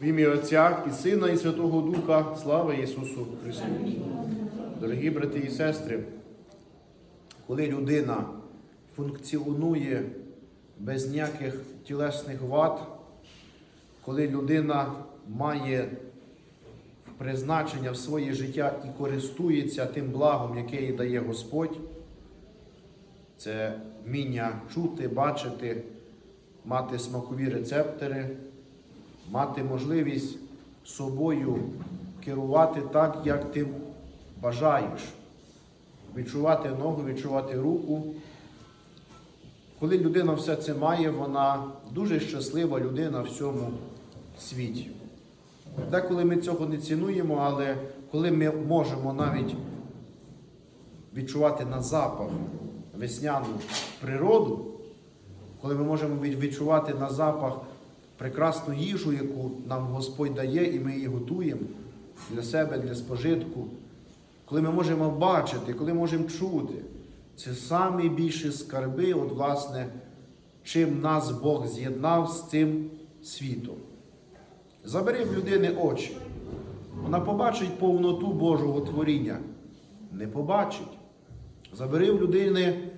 В ім'я Отця і Сина, і Святого Духа, слава Ісусу Христу. Дорогі брати і сестри, коли людина функціонує без ніяких тілесних вад, коли людина має призначення в своє життя і користується тим благом, яке їй дає Господь, це вміння чути, бачити, мати смакові рецептори, мати можливість собою керувати так, як ти бажаєш, відчувати ногу, відчувати руку. Коли людина все це має, вона дуже щаслива людина в цьому світі. Деколи ми цього не цінуємо, але коли ми можемо навіть відчувати на запах весняну природу, коли ми можемо відчувати на запах прекрасну їжу, яку нам Господь дає, і ми її готуємо для себе, для спожитку, коли ми можемо бачити, коли можемо чути, це найбільші скарби, от, власне, чим нас Бог з'єднав з цим світом. Забери в людини очі. Вона побачить повноту Божого творіння. Не побачить. Забери в людини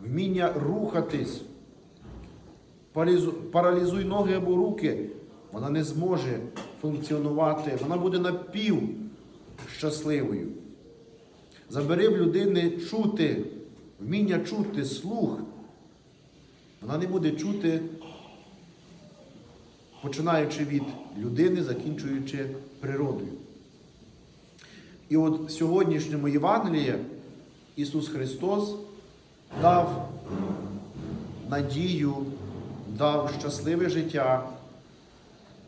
вміння рухатись. Паралізу- Паралізуй ноги або руки. Вона не зможе функціонувати. Вона буде напів щасливою. Забери в людини чути, вміння чути слух. Вона не буде чути починаючи від людини, закінчуючи природою. І от в сьогоднішньому Євангелії Ісус Христос дав надію, дав щасливе життя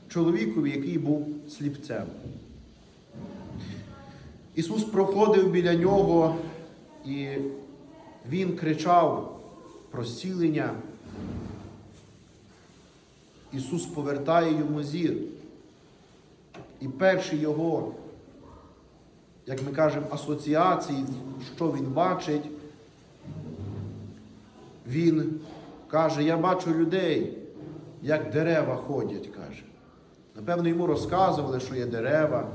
чоловікові, який був сліпцем. Ісус проходив біля нього, і Він кричав про зцілення. Ісус повертає йому зір. І перші його, як ми кажемо, асоціації, що він бачить, він каже, я бачу людей, як дерева ходять, каже. Напевно, йому розказували, що є дерева.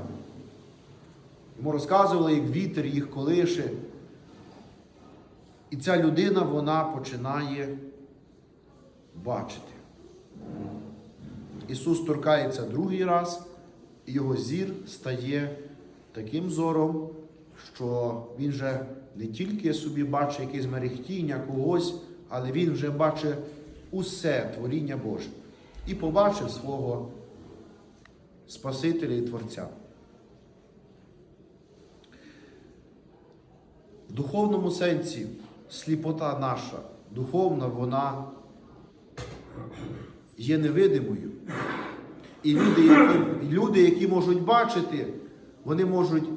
Йому розказували, як вітер їх колише. І ця людина, вона починає бачити. Ісус торкається другий раз, і його зір стає таким зором, що він вже не тільки собі бачить якесь мерехтіння когось, але він вже бачить усе творіння Боже. І побачив свого Спасителя і Творця. В духовному сенсі сліпота наша, духовна, вона є невидимою. І люди, які, люди, які можуть бачити, вони можуть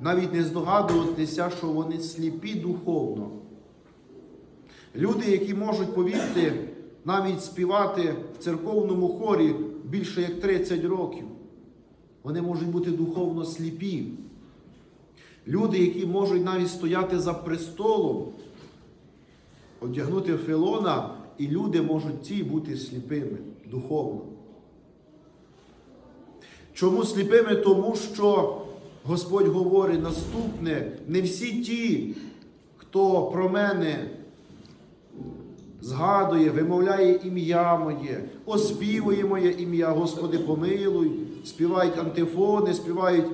навіть не здогадуватися, що вони сліпі духовно. Люди, які можуть повірте, навіть співати в церковному хорі більше як 30 років, вони можуть бути духовно сліпі. Люди, які можуть навіть стояти за престолом, одягнути филона, і люди можуть ці бути сліпими духовно. Чому сліпими? Тому що Господь говорить наступне: не всі ті, хто про мене згадує, вимовляє ім'я моє, оспівує моє ім'я, Господи, помилуй, співають антифони, співають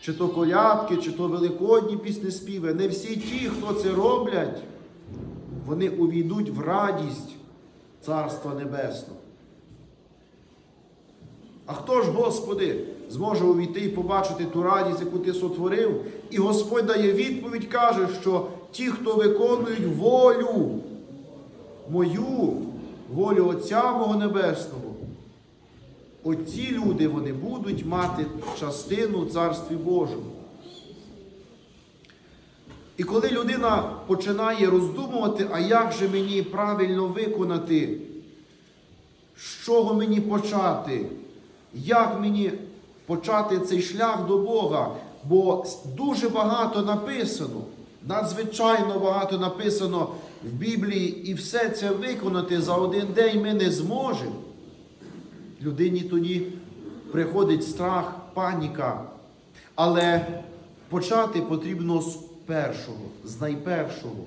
чи то колядки, чи то великодні пісні співи. Не всі ті, хто це роблять, вони увійдуть в радість Царства Небесного. А хто ж, Господи, зможе увійти і побачити ту радість, яку ти сотворив? І Господь дає відповідь, каже, що ті, хто виконують волю мою, волю Отця мого Небесного, оці люди вони будуть мати частину Царстві Божому. І коли людина починає роздумувати, а як же мені правильно виконати, з чого мені почати, як мені почати цей шлях до Бога, бо дуже багато написано, надзвичайно багато написано в Біблії, і все це виконати за один день ми не зможемо. Людині тоді приходить страх, паніка. Але почати потрібно з першого, з найпершого.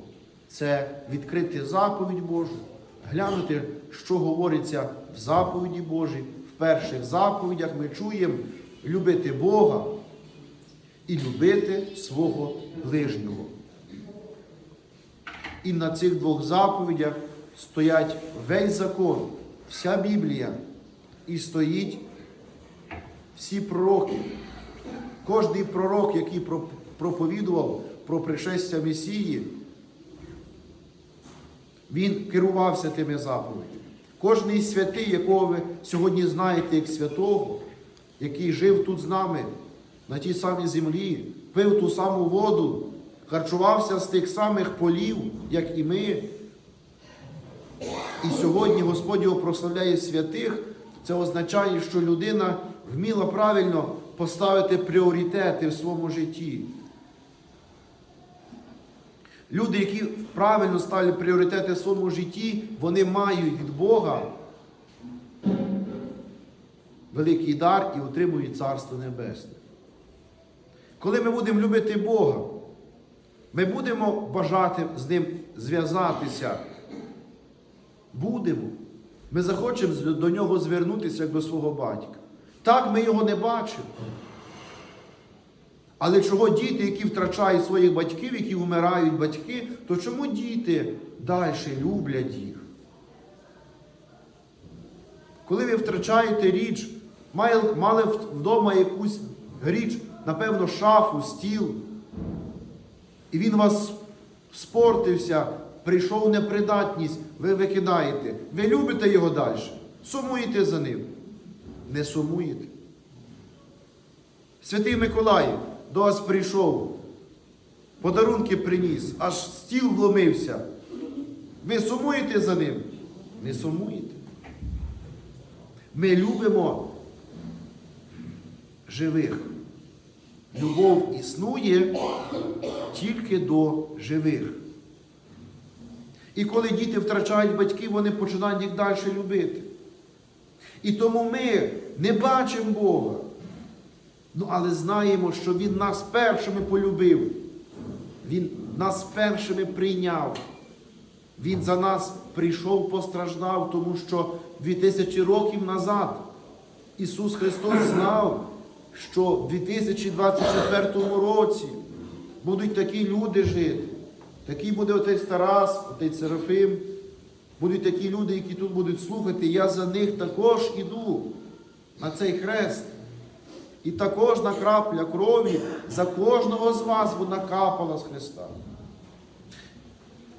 Це відкрити заповідь Божу, глянути, що говориться в заповіді Божій. В перших заповідях ми чуємо любити Бога і любити свого ближнього. І на цих двох заповідях стоять весь закон, вся Біблія, і стоїть всі пророки. Кожний пророк, який проповідував про пришестя Месії, він керувався тими заповідями. Кожний святий, якого ви сьогодні знаєте як святого, який жив тут з нами, на тій самій землі, пив ту саму воду, харчувався з тих самих полів, як і ми. І сьогодні Господь його прославляє святих. Це означає, що людина вміла правильно поставити пріоритети в своєму житті. Люди, які правильно ставлять пріоритети в своєму житті, вони мають від Бога великий дар і отримують Царство Небесне. Коли ми будемо любити Бога, ми будемо бажати з Ним зв'язатися. Будемо. Ми захочемо до нього звернутися як до свого батька. Так, ми його не бачимо. Але чого діти, які втрачають своїх батьків, які вмирають батьки, то чому діти далі люблять їх? Коли ви втрачаєте річ, мали, вдома якусь річ, напевно, шафу, стіл, і він вас спортився, прийшов непридатність, ви викидаєте. Ви любите його далі, сумуєте за ним. Не сумуєте. Святий Миколай до вас прийшов, подарунки приніс, аж стіл вломився. Ви сумуєте за ним? Не сумуєте. Ми любимо живих. Любов існує тільки до живих. І коли діти втрачають батьків, вони починають їх далі любити. І тому ми не бачимо Бога. Ну, але знаємо, що Він нас першими полюбив. Він нас першими прийняв. Він за нас прийшов, постраждав, тому що 2000 років назад Ісус Христос знав, що в 2024 році будуть такі люди жити. Такий буде отець Тарас, отець Серафим. Будуть такі люди, які тут будуть слухати. Я за них також іду на цей хрест. І та кожна крапля крові за кожного з вас вона капала з Христа.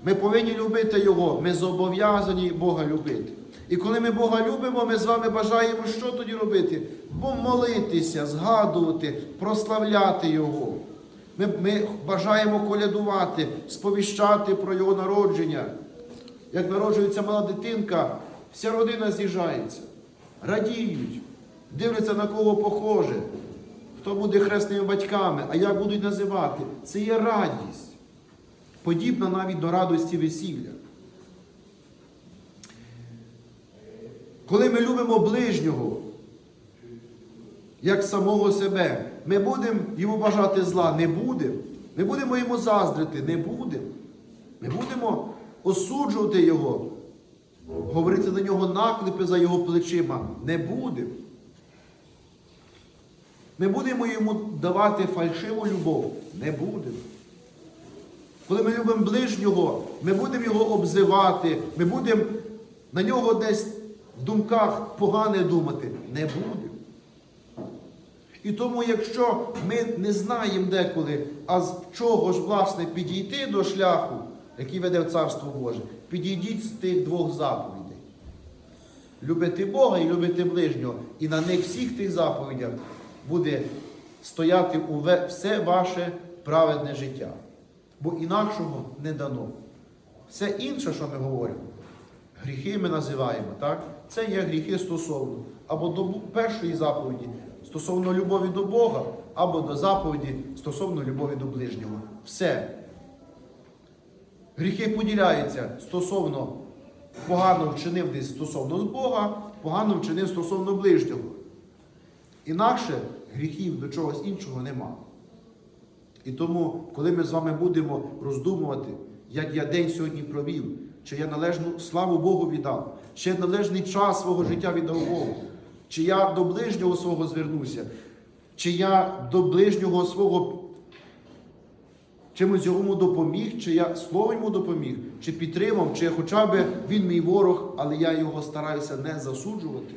Ми повинні любити Його, ми зобов'язані Бога любити. І коли ми Бога любимо, ми з вами бажаємо що тоді робити? Бо молитися, згадувати, прославляти Його. Ми, ми бажаємо колядувати, сповіщати про Його народження. Як народжується мала дитинка, вся родина з'їжджається, радіють, дивляться на кого похоже, хто буде хресними батьками, а як будуть називати. Це є радість подібна навіть до радості весілля. Коли ми любимо ближнього, як самого себе, ми будемо йому бажати зла, не будемо. Ми будемо йому заздрити, не будемо. Ми будемо осуджувати його, говорити на нього наклепи за його плечима, не будемо. Ми будемо йому давати фальшиву любов, не будемо. Коли ми любимо ближнього, ми будемо його обзивати, ми будемо на нього десь в думках погане думати. Не будемо. І тому, якщо ми не знаємо деколи, а з чого ж, власне, підійти до шляху, який веде в Царство Боже, підійдіть з тих двох заповідей. Любити Бога і любити ближнього. І на них всіх тих заповідях буде стояти все ваше праведне життя бо інакшого не дано. Все інше, що ми говоримо, гріхи ми називаємо, так? Це є гріхи стосовно або до першої заповіді стосовно любові до Бога, або до заповіді стосовно любові до ближнього. Все. Гріхи поділяються стосовно погано вчинив десь стосовно Бога, погано вчинив стосовно ближнього. Інакше гріхів до чогось іншого нема. І тому, коли ми з вами будемо роздумувати, як я день сьогодні провів, чи я належну славу Богу віддав, я належний час свого життя віддав чи я до ближнього свого звернувся, чи я до ближнього свого чимось йому допоміг, чи я словом йому допоміг, чи підтримав, чи хоча б він мій ворог, але я його стараюся не засуджувати.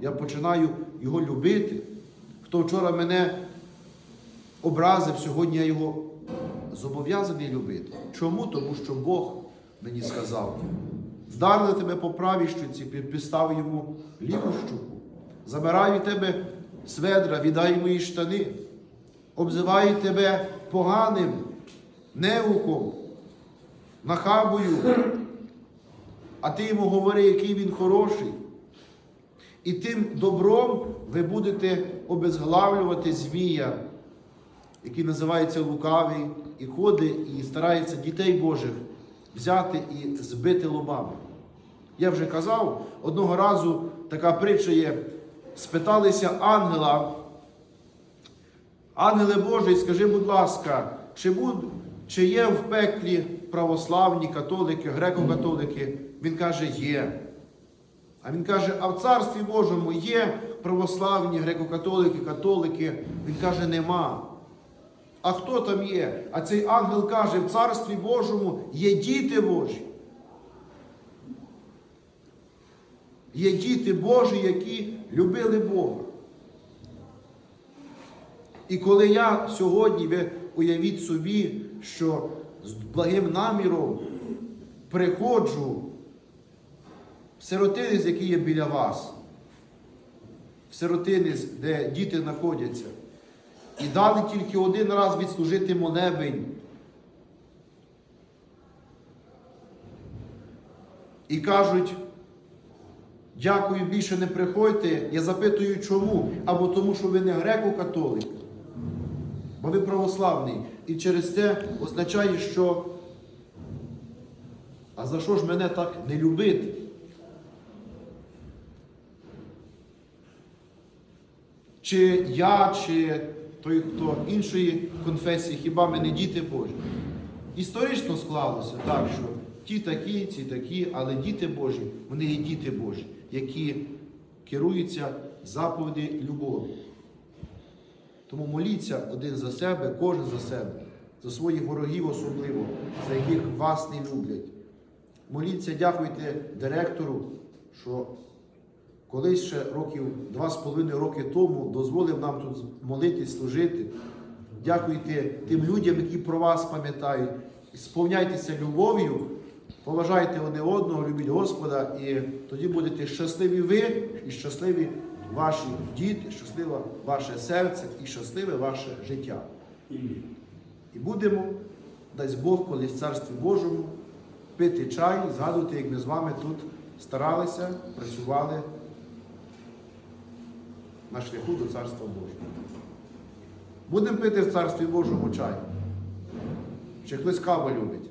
Я починаю його любити. Хто вчора мене образив, сьогодні я його зобов'язаний любити. Чому? Тому що Бог мені сказав: вдарили тебе по правій щуці, підпістав йому ліву щуку, забираю тебе сведра, віддай мої штани, обзиваю тебе поганим, неуком, нахабою, а ти йому говори, який він хороший. І тим добром ви будете обезглавлювати змія, який називається лукавий, і ходить, і старається дітей Божих взяти і збити лобами. Я вже казав, одного разу така притча є, спиталися ангела, ангеле Божий, скажи, будь ласка, чи, буд, чи є в пеклі православні католики, греко-католики? Він каже, є. А він каже, а в Царстві Божому є православні, греко-католики, католики. Він каже, нема. А хто там є? А цей ангел каже, в Царстві Божому є діти Божі. Є діти Божі, які любили Бога. І коли я сьогодні, ви уявіть собі, що з благим наміром приходжу в сиротинець, який є біля вас, в сиротинець, де діти знаходяться, і дали тільки один раз відслужити молебень. І кажуть, дякую, більше не приходьте. Я запитую, чому? Або тому, що ви не греко-католик, бо ви православний. І через це означає, що а за що ж мене так не любити? Чи я, чи той, хто іншої конфесії, хіба ми не діти Божі? Історично склалося так, що ті такі, ці такі, але діти Божі, вони є діти Божі, які керуються заповіді любові. Тому моліться один за себе, кожен за себе, за своїх ворогів особливо, за яких вас не люблять. Моліться, дякуйте директору, що колись ще років два з половиною роки тому дозволив нам тут молитись, служити. Дякуйте тим людям, які про вас пам'ятають. Сповняйтеся любов'ю, поважайте одне одного, любіть Господа, і тоді будете щасливі ви і щасливі ваші діти, щасливе ваше серце і щасливе ваше життя. І будемо, дасть Бог, колись в Царстві Божому, пити чай, згадувати, як ми з вами тут старалися, працювали на шляху до Царства Божого. Будемо пити в Царстві Божому чай. Чи хтось каву любить?